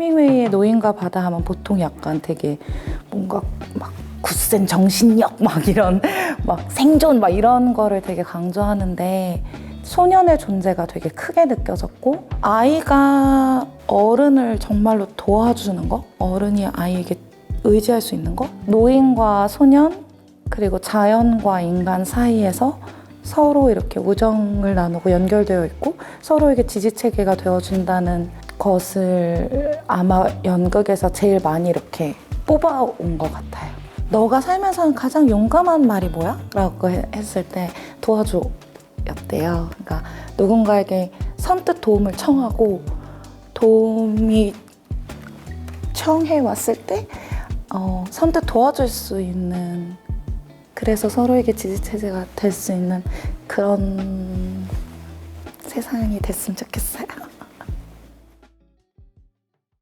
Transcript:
해밍웨이의 노인과 바다 하면 보통 약간 되게 뭔가 막 굳센 정신력 막 이런 막 생존 막 이런 거를 되게 강조하는데 소년의 존재가 되게 크게 느껴졌고 아이가 어른을 정말로 도와주는 거? 어른이 아이에게 의지할 수 있는 거? 노인과 소년 그리고 자연과 인간 사이에서 서로 이렇게 우정을 나누고 연결되어 있고 서로에게 지지 체계가 되어준다는 것을 아마 연극에서 제일 많이 이렇게 뽑아온 것 같아요. 너가 살면서 가장 용감한 말이 뭐야? 라고 해- 했을 때 도와줘 였대요. 그러니까 누군가에게 선뜻 도움을 청하고 도움이 청해 왔을 때 어, 선뜻 도와줄 수 있는 그래서 서로에게 지지체제가 될 수 있는 그런 세상이 됐으면 좋겠어요.